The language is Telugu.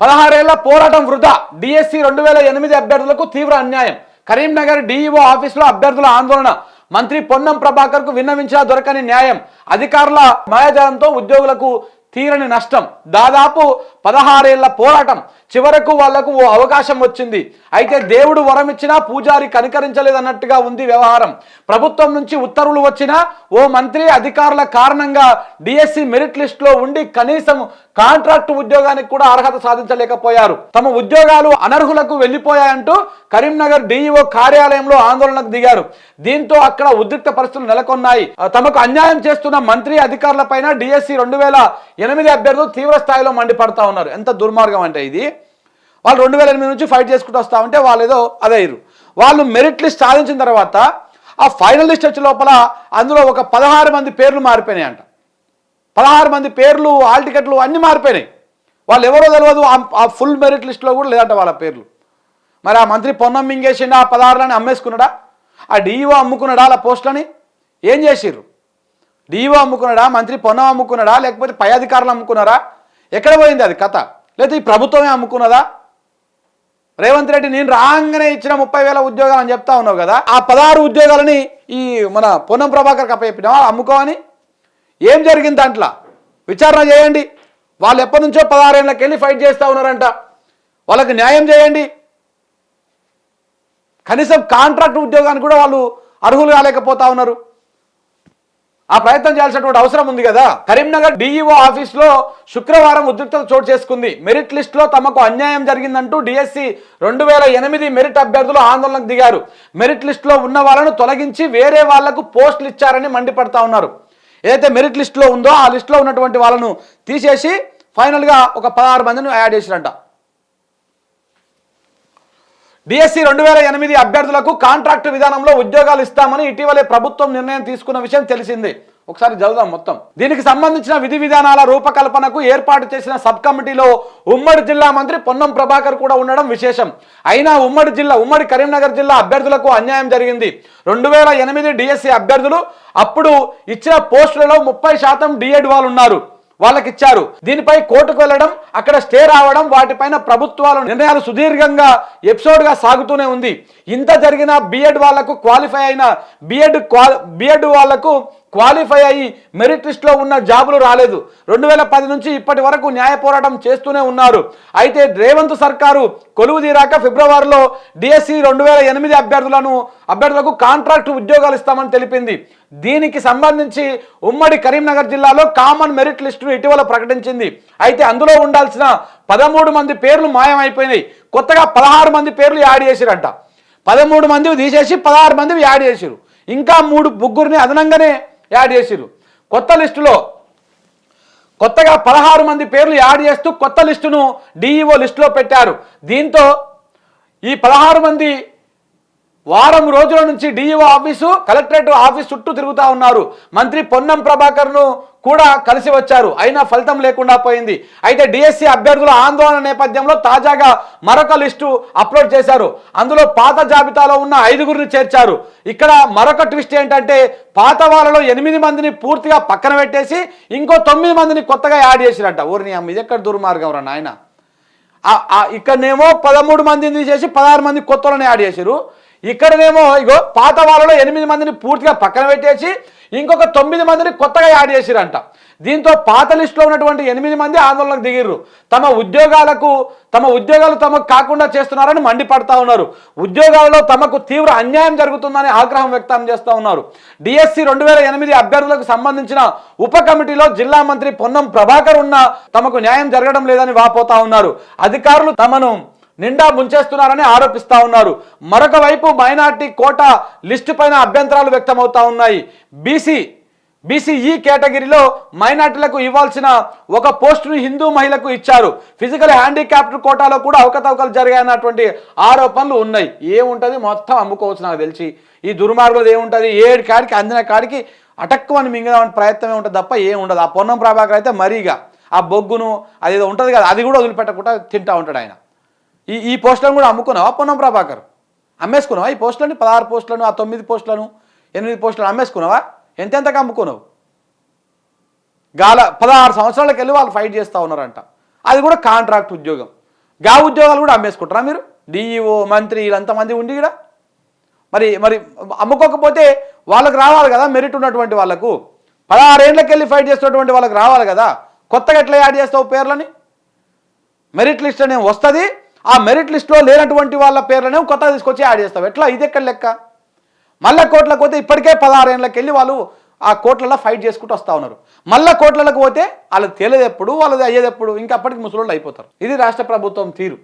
పదహారేళ్ళ పోరాటం వృధా. డిఎస్సి రెండు వేల ఎనిమిది అభ్యర్థులకు తీవ్ర అన్యాయం. కరీంనగర్ డిఈఓ ఆఫీసులో అభ్యర్థుల ఆందోళన. మంత్రి పొన్నం ప్రభాకర్కు విన్నవించినా దొరకని న్యాయం. అధికారుల మాయాజాలంతో ఉద్యోగులకు తీరని నష్టం. దాదాపు పదహారేళ్ళ పోరాటం. చివరకు వాళ్ళకు ఓ అవకాశం వచ్చింది. అయితే దేవుడు వరం ఇచ్చినా పూజారి కనికరించలేదన్నట్టుగా ఉంది వ్యవహారం. ప్రభుత్వం నుంచి ఉత్తర్వులు వచ్చినా ఓ మంత్రి అధికారుల కారణంగా డిఎస్సి మెరిట్ లిస్ట్లో ఉండి కనీసం కాంట్రాక్ట్ ఉద్యోగానికి కూడా అర్హత సాధించలేకపోయారు. తమ ఉద్యోగాలు అనర్హులకు వెళ్ళిపోయాయంటూ కరీంనగర్ డిఈఓ కార్యాలయంలో ఆందోళనకు దిగారు. దీంతో అక్కడ ఉద్రిక్త పరిస్థితులు నెలకొన్నాయి. తమకు అన్యాయం చేస్తున్న మంత్రి అధికారులపైన డిఎస్సి రెండు వేల ఎనిమిది అభ్యర్థులు తీవ్ర స్థాయిలో మండిపడతా ఉన్నారు. ఎంత దుర్మార్గం అంటే ఇది? వాళ్ళు రెండు వేల ఎనిమిది నుంచి ఫైట్ చేసుకుంటూ వస్తా ఉంటే వాళ్ళు ఏదో అదే వాళ్ళు మెరిట్ లిస్ట్ సాధించిన తర్వాత ఆ ఫైనల్ లిస్ట్ వచ్చే లోపల అందులో ఒక పదహారు మంది పేర్లు మారిపోయినాయి అంట. పదహారు మంది పేర్లు హాల్ టికెట్లు అన్నీ మారిపోయినాయి. వాళ్ళు ఎవరో తెలియదు ఆ- ఆ ఫుల్ మెరిట్ లిస్ట్లో కూడా లేదంట వాళ్ళ పేర్లు. మరి ఆ మంత్రి పొన్నం మింగేసిండా ఆ పదహారులని అమ్మేసుకున్నాడా? ఆ డిఈఓ అమ్ముకున్నాడా అలా పోస్టులని? ఏం చేసిర్రు? డిఈఓ అమ్ముకున్నాడా? మంత్రి పొన్నం అమ్ముకున్నాడా? లేకపోతే పై అధికారులు అమ్ముకున్నారా? ఎక్కడ పోయింది అది కథ? లేకపోతే ఈ ప్రభుత్వమే అమ్ముకున్నదా? రేవంత్ రెడ్డి నేను రాగానే ఇచ్చిన ముప్పై వేల ఉద్యోగాలు అని చెప్తా ఉన్నావు కదా ఆ పదహారు ఉద్యోగాలని ఈ మన పొన్నం ప్రభాకర్ కప్పచెప్పినావా అమ్ముకోవని ఏం జరిగింది దాంట్లో? విచారణ చేయండి. వాళ్ళు ఎప్పటి నుంచో పదహారేళ్ళకి వెళ్ళి ఫైట్ చేస్తూ ఉన్నారంట. వాళ్ళకి న్యాయం చేయండి. కనీసం కాంట్రాక్ట్ ఉద్యోగానికి కూడా వాళ్ళు అర్హులు కాలేకపోతా ఉన్నారు. ఆ ప్రయత్నం చేయాల్సినటువంటి అవసరం ఉంది కదా? కరీంనగర్ డిఈఓ ఆఫీస్లో శుక్రవారం ఉద్రిక్తత చోటు చేసుకుంది. మెరిట్ లిస్ట్లో తమకు అన్యాయం జరిగిందంటూ డిఎస్సి రెండు వేల ఎనిమిది మెరిట్ అభ్యర్థులు ఆందోళనకు దిగారు. మెరిట్ లిస్ట్లో ఉన్న వాళ్ళను తొలగించి వేరే వాళ్ళకు పోస్టులు ఇచ్చారని మండిపడతా ఉన్నారు. ఏదైతే మెరిట్ లిస్ట్లో ఉందో ఆ లిస్ట్లో ఉన్నటువంటి వాళ్ళను తీసేసి ఫైనల్గా ఒక పదహారు మందిని యాడ్ చేసిరంట డిఎస్సి రెండు వేల ఎనిమిది అభ్యర్థులకు కాంట్రాక్ట్ విధానంలో ఉద్యోగాలు ఇస్తామని ఇటీవలే ప్రభుత్వం నిర్ణయం తీసుకున్న విషయం తెలిసిందే. ఒకసారి చదువుదాం మొత్తం. దీనికి సంబంధించిన విధి విధానాల రూపకల్పనకు ఏర్పాటు చేసిన సబ్ కమిటీలో ఉమ్మడి జిల్లా మంత్రి పొన్నం ప్రభాకర్ కూడా ఉండడం విశేషం. అయినా ఉమ్మడి జిల్లా ఉమ్మడి కరీంనగర్ జిల్లా అభ్యర్థులకు అన్యాయం జరిగింది. రెండు వేల ఎనిమిది డిఎస్సి అభ్యర్థులు అప్పుడు ఇచ్చిన పోస్టులలో ముప్పై శాతం డిఎడ్ వాళ్ళు ఉన్నారు. వాళ్ళకి ఇచ్చారు దీనిపై కోర్టుకు వెళ్ళడం అక్కడ స్టే రావడం వాటిపైన ప్రభుత్వాలు నిర్ణయాలు సుదీర్ఘంగా ఎపిసోడ్గా సాగుతూనే ఉంది. ఇంత జరిగిన బిఎడ్ వాళ్ళకు క్వాలిఫై అయిన బిఎడ్ బిఎడ్ వాళ్ళకు క్వాలిఫై అయ్యి మెరిట్ లిస్ట్లో ఉన్న జాబులు రాలేదు. రెండు వేల పది నుంచి ఇప్పటి వరకు న్యాయ పోరాటం చేస్తూనే ఉన్నారు. అయితే రేవంత్ సర్కారు కొలువు తీరాక ఫిబ్రవరిలో డిఎస్సి రెండు వేల ఎనిమిది అభ్యర్థులను అభ్యర్థులకు కాంట్రాక్ట్ ఉద్యోగాలు ఇస్తామని తెలిపింది. దీనికి సంబంధించి ఉమ్మడి కరీంనగర్ జిల్లాలో కామన్ మెరిట్ లిస్టును ఇటీవల ప్రకటించింది. అయితే అందులో ఉండాల్సిన పదమూడు మంది పేర్లు మాయమైపోయినాయి. కొత్తగా పదహారు మంది పేర్లు యాడ్ చేసిరంట. పదమూడు మంది తీసేసి పదహారు మంది యాడ్ చేసిరు ఇంకా మూడు ముగ్గురిని అదనంగానే యాడ్ చేసిరు కొత్త లిస్టులో కొత్తగా పదహారు మంది పేర్లు యాడ్ చేస్తూ కొత్త లిస్టును డిఈఓ లిస్టులో పెట్టారు. దీంతో ఈ పదహారు మంది వారం రోజుల నుంచి డిఈఓ ఆఫీసు కలెక్టరేట్ ఆఫీస్ చుట్టూ తిరుగుతూ ఉన్నారు. మంత్రి పొన్నం ప్రభాకర్ను కూడా కలిసి వచ్చారు. అయినా ఫలితం లేకుండా పోయింది. అయితే డిఎస్సి అభ్యర్థుల ఆందోళన నేపథ్యంలో తాజాగా మరొక లిస్టు అప్లోడ్ చేశారు. అందులో పాత జాబితాలో ఉన్న ఐదుగురిని చేర్చారు. ఇక్కడ మరొక ట్విస్ట్ ఏంటంటే పాత వాళ్ళలో ఎనిమిది మందిని పూర్తిగా పక్కన పెట్టేసి ఇంకో తొమ్మిది మందిని కొత్తగా యాడ్ చేసిరట. ఊరిని అమ్మ ఇది ఎక్కడ దుర్మార్గం రా నాయన? ఇక్కడనేమో పదమూడు మందిని తీసేసి పదహారు మంది కొత్తలను యాడ్ చేశారు ఇక్కడనేమో ఇగో పాత వాళ్ళలో ఎనిమిది మందిని పూర్తిగా పక్కన పెట్టేసి ఇంకొక తొమ్మిది మందిని కొత్తగా యాడ్ చేసిరంట. దీంతో పాత లిస్టులో ఉన్నటువంటి ఎనిమిది మంది ఆందోళనకు దిగిర్రు. తమ ఉద్యోగాలకు తమ ఉద్యోగాలు తమకు కాకుండా చేస్తున్నారని మండిపడతా ఉన్నారు. ఉద్యోగాలలో తమకు తీవ్ర అన్యాయం జరుగుతుందని ఆగ్రహం వ్యక్తం చేస్తూ ఉన్నారు. డిఎస్సి రెండు వేల ఎనిమిది అభ్యర్థులకు సంబంధించిన ఉప కమిటీలో జిల్లా మంత్రి పొన్నం ప్రభాకర్ ఉన్న తమకు న్యాయం జరగడం లేదని వాపోతా ఉన్నారు. అధికారులు తమను నిండా ముంచేస్తున్నారని ఆరోపిస్తా ఉన్నారు. మరొక వైపు మైనార్టీ కోట లిస్టు పైన అభ్యంతరాలు వ్యక్తమవుతా ఉన్నాయి. బీసీ బీసీఈ కేటగిరీలో మైనార్టీలకు ఇవ్వాల్సిన ఒక పోస్టును హిందూ మహిళకు ఇచ్చారు. ఫిజికల్ హ్యాండిక్యాప్డ్ కోటాలో కూడా అవకతవకలు జరిగాయన్నటువంటి ఆరోపణలు ఉన్నాయి. ఏముంటుంది? మొత్తం అమ్ముకోవచ్చు నాకు తెలిసి. ఈ దుర్మార్గులు ఏముంటుంది? ఏడు కాడికి అందిన కాడికి అటక్కువని మింగదామని ప్రయత్నమే ఉంటుంది తప్ప ఏం ఉండదు. ఆ పొన్నం ప్రభాకర్ అయితే మరీగా. ఆ బొగ్గును అది ఏదో ఉంటుంది కదా అది కూడా వదిలిపెట్టకుండా తింటా ఉంటాడు ఆయన. ఈ ఈ పోస్టులను కూడా అమ్ముకున్నావా? పొన్నం ప్రభాకర్. అమ్మేసుకున్నావా? ఈ పోస్టులని? పదహారు పోస్టులను ఆ తొమ్మిది పోస్టులను ఎనిమిది పోస్టులను అమ్మేసుకున్నావా? ఎంతెంతకు అమ్ముకున్నావు? గాల పదహారు సంవత్సరాలకు వెళ్ళి వాళ్ళు ఫైట్ చేస్తూ ఉన్నారంట. అది కూడా కాంట్రాక్ట్ ఉద్యోగం. గా ఉద్యోగాలు కూడా అమ్మేసుకుంటారా మీరు? డిఈఓ మంత్రి వీళ్ళంతమంది ఉండి కూడా మరి మరి అమ్ముకోకపోతే వాళ్ళకి రావాలి కదా మెరిట్ ఉన్నటువంటి వాళ్ళకు? పదహారేళ్ళకి వెళ్ళి ఫైట్ చేస్తున్నటువంటి వాళ్ళకి రావాలి కదా? కొత్తగా ఎట్లా యాడ్ చేస్తావు పేర్లని? మెరిట్ లిస్ట్ అనేది వస్తుంది. ఆ మెరిట్ లిస్ట్లో లేనటువంటి వాళ్ళ పేర్లనే కొత్తగా తీసుకొచ్చి యాడ్ చేస్తావు. ఎట్లా? ఇది ఎక్కడ లెక్క? మళ్ళా కోట్లకు పోతే ఇప్పటికే పదహారేళ్ళకి వెళ్ళి వాళ్ళు ఆ కోట్లలో ఫైట్ చేసుకుంటూ వస్తూ ఉన్నారు. మళ్ళా కోట్లకు పోతే వాళ్ళకి తెలియదు ఎప్పుడు వాళ్ళది అయ్యేది ఎప్పుడు ఇంకా అప్పటికి ముసలోళ్ళు అయిపోతారు. ఇది రాష్ట్ర ప్రభుత్వం తీరు.